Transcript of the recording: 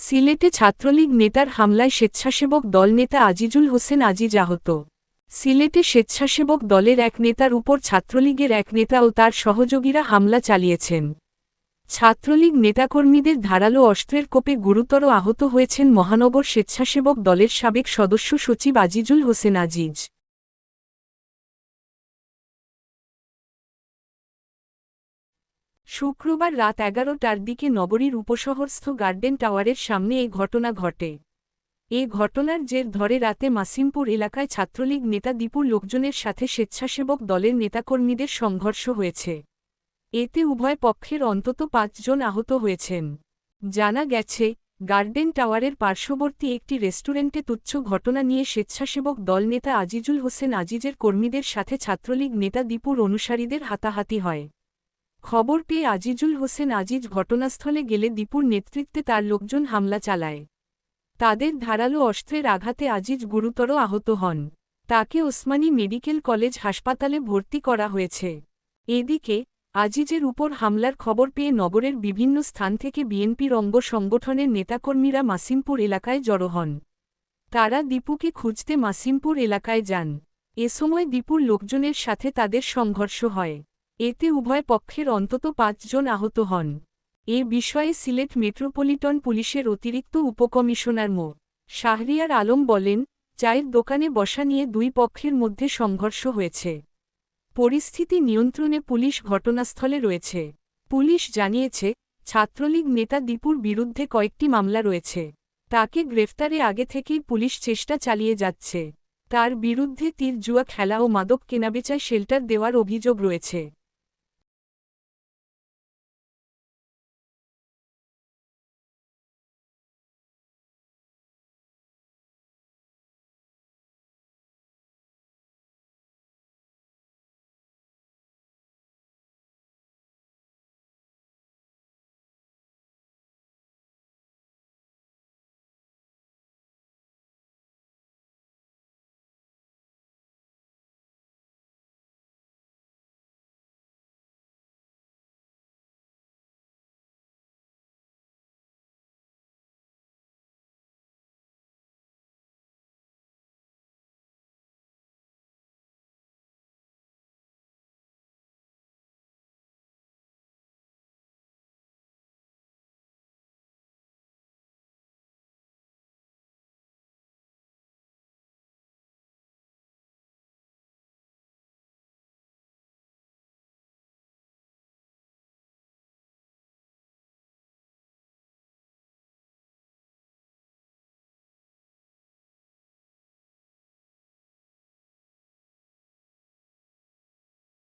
সিলেটে ছাত্রলীগ নেতার হামলায় স্বেচ্ছাসেবক দল নেতা আজিজুল হোসেন আজিজ আহত। সিলেটে স্বেচ্ছাসেবক দলের এক নেতার উপর ছাত্রলীগের এক নেতা ও তার সহযোগীরা হামলা চালিয়েছেন। ছাত্রলীগ নেতাকর্মীদের ধারালো অস্ত্রের কোপে গুরুতর আহত হয়েছেন মহানগর স্বেচ্ছাসেবক দলের সাবেক সদস্য সচিব আজিজুল হোসেন আজিজ। শুক্রবার রাত এগারোটার দিকে নগরীর উপশহরস্থ গার্ডেন টাওয়ারের সামনে এই ঘটনা ঘটে। এ ঘটনার জের ধরে রাতে মাসিমপুর এলাকায় ছাত্রলীগ নেতা দীপুর লোকজনের সাথে স্বেচ্ছাসেবক দলের নেতাকর্মীদের সংঘর্ষ হয়েছে। এতে উভয় পক্ষের অন্তত পাঁচজন আহত হয়েছেন। জানা গেছে, গার্ডেন টাওয়ারের পার্শ্ববর্তী একটি রেস্টুরেন্টে তুচ্ছ ঘটনা নিয়ে স্বেচ্ছাসেবক দল নেতা আজিজুল হোসেন আজিজের কর্মীদের সাথে ছাত্রলীগ নেতা দীপুর অনুসারীদের হাতাহাতি হয়। খবর পেয়ে আজিজুল হোসেন আজিজ ঘটনাস্থলে গেলে দীপুর নেতৃত্বে তার লোকজন হামলা চালায়। তাদের ধারালো অস্ত্রের আঘাতে আজিজ গুরুতর আহত হন। তাকে ওসমানী মেডিকেল কলেজ হাসপাতালে ভর্তি করা হয়েছে। এদিকে, আজিজের উপর হামলার খবর পেয়ে নগরের বিভিন্ন স্থান থেকে বিএনপির অঙ্গ সংগঠনের নেতাকর্মীরা মাসিমপুর এলাকায় জড়ো হন। তারা দীপুকে খুঁজতে মাসিমপুর এলাকায় যান। এ সময় দীপুর লোকজনের সাথে তাদের সংঘর্ষ হয়। এতে উভয় পক্ষের অন্তত পাঁচজন আহত হন। এ বিষয়ে সিলেট মেট্রোপলিটন পুলিশের অতিরিক্ত উপকমিশনার মো. শাহরিয়ার আলম বলেন, চায়ের দোকানে বসা নিয়ে দুই পক্ষের মধ্যে সংঘর্ষ হয়েছে। পরিস্থিতি নিয়ন্ত্রণে পুলিশ ঘটনাস্থলে রয়েছে। পুলিশ জানিয়েছে, ছাত্রলীগ নেতা দীপুর বিরুদ্ধে কয়েকটি মামলা রয়েছে। তাকে গ্রেফতারে আগে থেকেই পুলিশ চেষ্টা চালিয়ে যাচ্ছে। তার বিরুদ্ধে তীর জুয়া খেলা ও মাদক কেনাবেচায় শেল্টার দেওয়ার অভিযোগ রয়েছে।